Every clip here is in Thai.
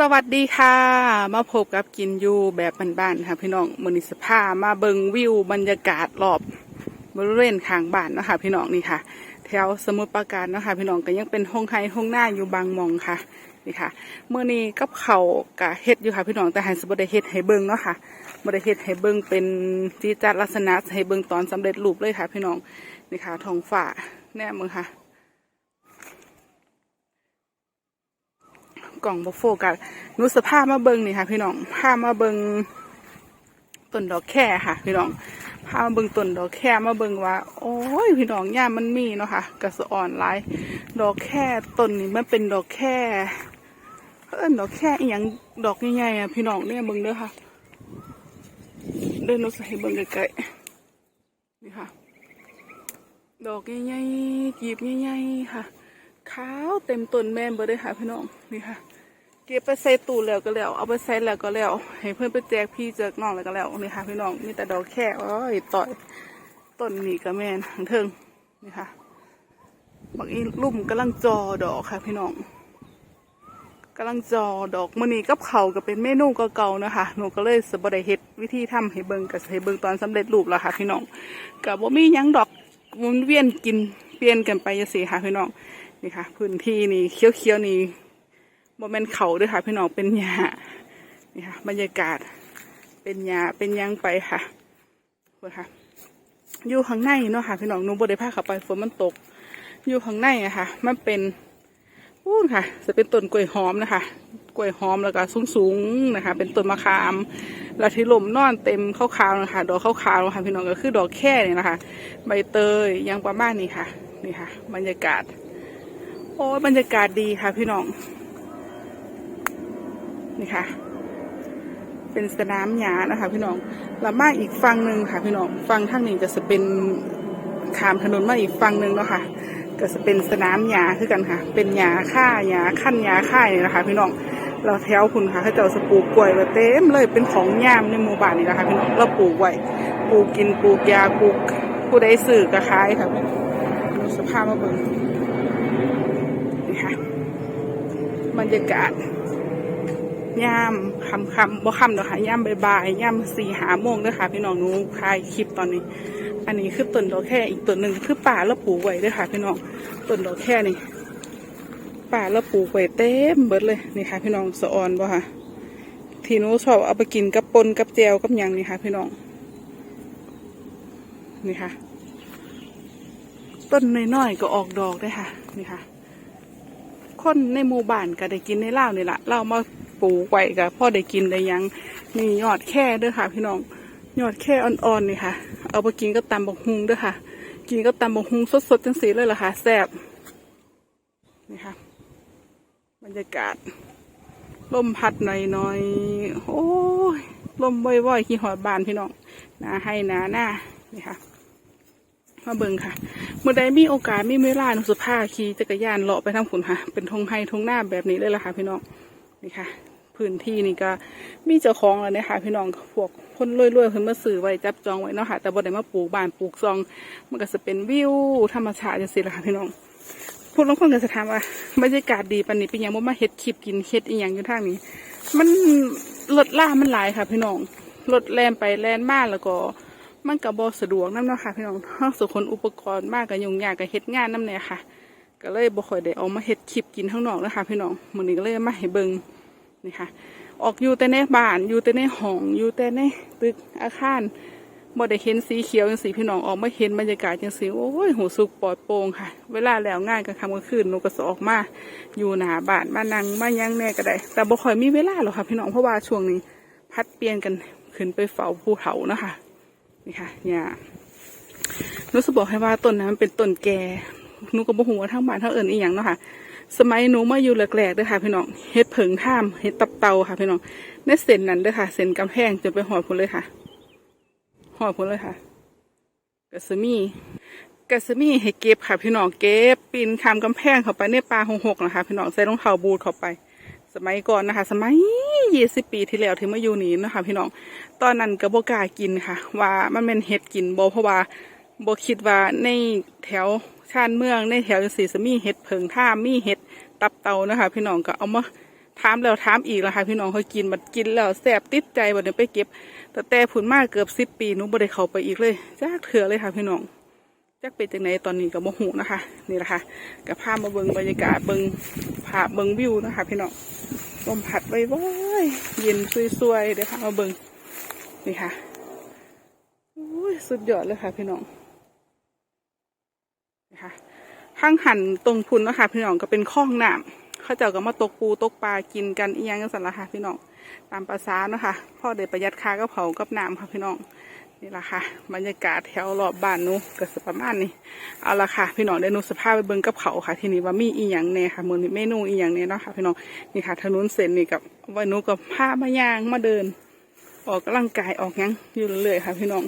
สวัสดีค่ะ มาพบกับกินยูแบบบ้านๆค่ะพี่น้องมอนิสภามาเบิงวิวบรรยากาศรอบบริเวณข้างบ้านนะคะพี่น้องนี่ค่ะ แถวสมุทรปราการนะคะพี่น้องก็ยังเป็นห้องไฮห้องหน้าอยู่บางมองค่ะนี่ค่ะเมื่อนี้กับเขากะเฮ็ดอยู่ค่ะพี่น้องแต่หันสบได้เฮ็ดให้เบิงเนาะค่ะบได้เฮ็ดให้เบิงเป็นจีจัดลักษณะให้เบิงตอนสำเร็จรูปเลยค่ะ พี่น้องนี่ค่ะท้องฟ้าแน่มึงค่ะ กล่องบโฟกัสนูสภาพมาเบิงนี่ค่ะ พี่น้องพามาเบิงต้นดอกแค่ค่ะ พี่น้องพามาเบิงต้นดอกแค่มาเบิงว่า โอ้ยพี่น้องย่ามันมีเนาะค่ะกระสอ่อนหลายดอกแค่ต้นนี้มันเป็นดอกแค่เอิ้นดอกแค่อีหยังดอกใหญ่ๆอะพี่น้องเนี่ยเบิงเด้อค่ะ เดินหนูใส่เบิงไกลๆนี่ค่ะ ดอกใหญ่ๆกีบใหญ่ๆค่ะ ขาวเต็มต้นแม่นเบอร์เลยค่ะพี่น้องนี่ค่ะ เก็บไปใส่ตู้แล้วก็แล้วเอาไปใส่แล้วก็แล้วให้เพื่อนไปแจกพี่แจกน้องแล้วก็แล้วนี่ค่ะพี่น้องมีแต่ดอกแค่โอ้ยต่อยต้นนี้ก็แม่นทั้งเทิงนี่ค่ะบางอีลุ่มกำลังจอดอกค่ะพี่น้องกำลังจอดอกมื้อนี้กับเขาก็เป็นเมนูเก่าๆนะคะหนูก็เลยสบได้เฮ็ดวิธีทำให้เบิ่งกับให้เบิ่งตอนสำเร็จรูปแล้วค่ะพี่น้องกับบ่มียังดอกหมุนเวียนกินเปลี่ยนกันไปจังซี่ค่ะพี่น้อง นี่ค่ะ พื้นที่นี่เขียวๆนี่โมเมนเขาด้วยค่ะ พี่น้องเป็นหญ้านี่ค่ะ บรรยากาศเป็นหญ้าเป็นยังไปค่ะเพื่อค่ะ อยู่ข้างในเนาะค่ะ พี่น้องหนูบได้พาเข้าไปฝนมันตก อยู่ข้างในอะค่ะ มันเป็นพูนค่ะ จะเป็นต้นกล้วยหอมนะคะกล้วยหอมแล้วก็สูงๆนะคะ เป็นต้นมะขามแล้วที่ลมนอนเต็มขาวๆนะคะดอกขาวๆนะคะพี่น้องก็คือดอกแค่เนี่ยนะคะ ใบเตยยังประมาณนี้ค่ะ นี่ค่ะ บรรยากาศ โอ้บรรยากาศดีค่ะพี่น้อง นี่ค่ะ เป็นสนามหญ้านะคะ พี่น้องแล้วมาอีกฝั่งหนึ่งค่ะ พี่น้องฝั่งทางนี้ก็จะเป็นขามถนนมาอีกฝั่งหนึ่งเนาะค่ะก็จะเป็นสนามหญ้าคือกันค่ะ เป็นหญ้าค่าหญ้าขั้นหญ้าค่ายนี่นะคะ พี่น้องเราแถวคุณค่ะเขาเจ้าจะปลูกกล้วยไว้เต็มเลยเป็นของยามในหมู่บ้านนี่นะคะพี่น้องเราปลูกไว้ปลูกกินปลูกยาปลูกผู้ใดสื่อกระขายค่ะดูสภาพมาเบิ่ง นี่ค่ะ บรรยากาศย่ามคำคำบ่คำเด้อค่ะย่ามบ่ายๆย่ามสี่หาโมงเด้อค่ะ พี่น้องหนูคลายคลิปตอนนี้ อันนี้คือต้นดอกแค่อีกต้นหนึ่งคือป่าแล้วปลูกไว้เด้อค่ะ พี่น้องต้นดอกแค่นี่ป่าแล้วปลูกไว้เต็มเบิดเลยนี่ค่ะ พี่น้องสะออนบ่ค่ะ ที่หนูชอบเอาไปกินกับปนกับแจวกับยังนี่ค่ะ พี่น้องนี่ค่ะ ต้นน้อยๆก็ออกดอกได้อค่ะ นี่ค่ะ คนในหมู่บ้านก็ได้กินในเล่านี่แหละเรามาปลูกไว้ก็พ่อได้กินได้ยังนี่ยอดแค่เด้อค่ะ พี่น้องยอดแค่อ่อนๆนี่ค่ะ เอาไปกินก็ตำบักฮุงเด้อค่ะ กินก็ตำบักฮุงสดๆจังสีเลยล่ะค่ะแซ่บนี่ค่ะ บรรยากาศลมพัดหน่อยๆโอ้ยลมว่อยๆขี้หอดบานพี่น้องหนาให้หนาหน้านี่ค่ะมาเบิ่งค่ะ มื่อใดมีโอกาสมีเวลาหนุสุภาขี่จักรยานเลาะไปทางฝนค่ะเป็นทงไฮทงหน้าแบบนี้เลยล่ะค่ะพี่น้องนี่ค่ะ พื้นที่นี่ก็มีเจ้าของแล้วนี่ยค่ะพี่น้องพวกคนรวยๆเพิ่นมาซื้อไว้จับจองไว้เนาะค่ะ แต่บ่ได้มาปลูกบ้านปลูกซอง มันก็จะเป็นวิวธรรมชาติจังซี่ล่ะค่ะพี่น้องพูดลางคนก็จะถามว่าบรรยากาศดีปานนี้เป็นยังบ่มาเฮ็ดคลิปกินเฮ็ดอีหยังอยู่ทางนี้ มันรถล่ามันหลายค่ะพี่น้องรถแล่นไปแล่นมาแล้วก็ มันก็บ่สะดวกนำเนาะค่ะพี่น้องถ้าสุคนอุปกรณ์มากก็ยุ่งยากก็เฮ็ดงานนำแน่ค่ะ ก็เลยบ่ค่อยได้เอามาเฮ็ดคลิปกินข้างนอกนะคะพี่น้องมื้อนี้ก็เลยมาให้เบิ่งนี่ค่ะ ออกอยู่แต่ในบ้านอยู่แต่ในห้องอยู่แต่ในตึกอาคารบ่ได้เห็นสีเขียวจังสีพี่น้องออกมาเห็นบรรยากาศจังสีโอ้ยหูสุกปลอดโปร่งค่ะ เวลาแล้วงานกลางค่ำกลางคืนหนูก็สออกมา อยู่หนาบ้านมานั่งมายังแน่ก็ได้ แต่บ่ค่อยมีเวลาหรอกค่ะพี่น้องเพราะว่าช่วงนี้ พัดเปลี่ยนกันขึ้นไปเฝ้าภูเขานะคะ นี่ค่ะ เนี่ยรู้สึกบอกให้ว่าต้นนั้นมันเป็นต้นแก่นูก็บ่ฮู้ว่าทางบ้านทางเอิ้นอีหยังเนาะค่ะ สมัยหนูมาอยู่แรกๆเด้อค่ะพี่น้องเฮ็ดเผิงท่ามเฮ็ดตับเตาค่ะพี่น้องในเส้นนั้นเด้อค่ะเส้นกำแพงจนไปหอดพุ่นเลยค่ะหอดพุ่นเลยค่ะกะสมีกะสมีให้เก็บค่ะ พี่น้องเก็บปีนข้ามกำแพงเข้าไปในป่าหงหกนะคะพี่น้องใส่รองเท้าบูทเข้าไป สมัยก่อนนะคะ สมัย ยี่สิบปีที่แล้วที่มาอยู่นี่นะคะพี่น้อง ตอนนั้นก็บ่กากินค่ะ ว่ามันเป็นเห็ดกินบ่เพราะว่าบ่คิดว่าในแถวชานเมืองในแถวสีสมีเห็ดเพิงท่ามีเห็ดตับเตานะคะ พี่น้องก็เอามาถามแล้วถามอีกแล้วค่ะพี่น้องเขากินบัดกินแล้วแสบติดใจบัดเดี๋ยวไปเก็บ แต่แต่ผุนมากเกือบสิบปีนูบ่ได้เข้าไปอีกเลยจักเถื่อเลยค่ะพี่น้องจักเป็นจังไหนตอนนี้ก็บ่หูนะคะ นี่แหละค่ะกับพามาเบิงบรรยากาศเบิงภาพเบิงวิวนะคะ พี่น้อง ลมพัดไว้ว้ยเย็นสวยๆเดี๋ยวพามาเบิ่งนี่ค่ะอุ้ยสุดยอดเลยค่ะ พี่น้องนี่ค่ะข้างหันตรงพุนนะคะพี่น้องก็เป็นคลองน้ำเขาเจ้าก็มาตกปูตกปลากินกันอีหยังกันสันละค่ะพี่น้องตามภาษาเนาะค่ะพ่อเด็ประหยัดค่าก็เผากับน้ำค่ะพี่น้อง นี่ละค่ะ บรรยากาศแถวรอบบ้านนูก็สประมาณนี้เอาละค่ะ พี่น้องเดี๋ยวหนูสภาพไปเบิ่งกับเขาค่ะ ที่นี้ว่ามีอีหยังแน่ค่ะมือนี้เมนูอีหยังแน่เนาะค่ะ พี่น้องนี่ค่ะถนนเส้นนี่กับวันนูกับผ้ามายางมาเดิน ออกกำลังกายออกยังอยู่เรื่อยๆค่ะ พี่น้อง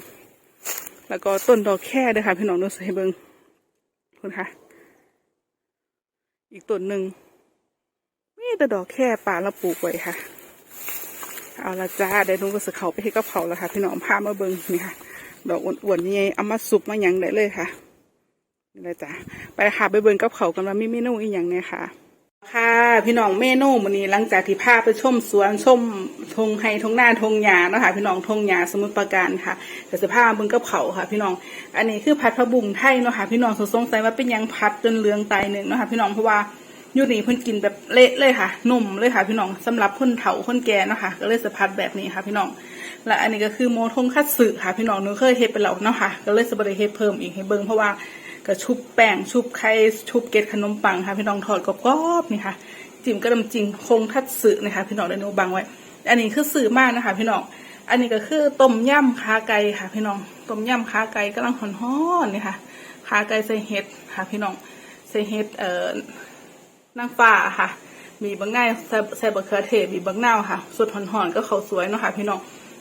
แล้วก็ต้นดอกแค่ด้วยค่ะ พี่น้องนูใส่เบิ่งคุณค่ะ อีกต้นหนึ่งมีแต่ดอกแค่ป่าเราปลูกไว้ค่ะ เอาละจ้าเดี๋ยวหนุก็สเขาไปให้กับเขาแล้วค่ะพี่น้องพามาเบิ้งนี่ค่ะดอกอ้วนๆนี่ไงเอามาสุกมาหยังได้เลยค่ะนี่เลยจ้าไปค่ะไปเบิ้งกับเขากันว่ามีเมนูอีกอย่างเนี่ยค่ะ ค่ะพี่น้องเมนูมื้อนี้หลังจากที่พาไปชมสวนชมทงไฮทงหน้าทงหญ้าเนาะค่ะพี่น้องทงหญ้าสมุทรปราการค่ะเดี๋ยวจะพาเบิ้งกับเขาค่ะ พี่น้อง อันนี้คือผัดผักบุ้งไทยเนาะค่ะพี่น้องสงสัยว่าเป็นยังผัดจนเหลืองตายหนึ่งเนาะค่ะพี่น้องเพราะว่า ยูนี่เพิ่นกินแบบเละเลยค่ะนุ่มเลยค่ะ พี่น้องสำหรับคนเฒ่าคนแก่เนาะค่ะก็เลยสะพัดแบบนี้ค่ะ พี่น้อง และอันนี้ก็คือโมทงคัตสึค่ะ พี่น้องหนูเคยเฮ็ดไปแล้วเนาะค่ะ ก็เลยสบได้เฮ็ดเพิ่มอีกให้เบิ่งเพราะว่าก็ชุบแป้งชุบไข่ชุบเกล็ดขนมปังค่ะ พี่น้องทอดกรอบๆนี่ค่ะ จิ้มกระดมจิงคงคัตสึนะคะพี่น้องเดี๋ยวหนูบังไว้ อันนี้คือสื่อมากนะคะ พี่น้องอันนี้ก็คือต้มยำขาไก่ค่ะ พี่น้องต้มยำขาไก่กำลังหอนๆนี่ค่ะขาไก่ใส่เห็ดค่ะ พี่น้องใส่เห็ดเอ่อ นางฟ้าค่ะ มีบางง่ายใส่ใส่บะเขือเทศมีบางเน่าค่ะสดหอนๆก็เขาสวยเนาะค่ะ พี่น้อง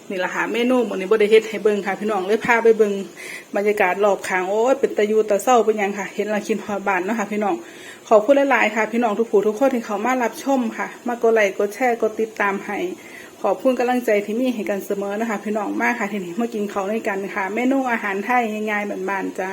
นี่แหละค่ะเมนูมื้อนี้บ่ได้เฮ็ดให้เบิ่งค่ะ พี่น้องเลยพาไปเบิ่งบรรยากาศรอบข้างโอ้ยเป็นตะยูตะเศร้าเป็นยังค่ะ เห็นละคิดฮอดบ้านเนาะค่ะพี่น้องขอบคุณหลายๆค่ะ พี่น้องทุกผู้ทุกคนที่เขามารับชมค่ะ มากดไลค์กดแชร์กดติดตามให้ขอบคุณกำลังใจที่มีให้กันเสมอนะคะ พี่น้องมากค่ะทีนี้มากินเขาด้วยกันค่ะเมนูอาหารไทยง่ายๆบ้านๆจ้า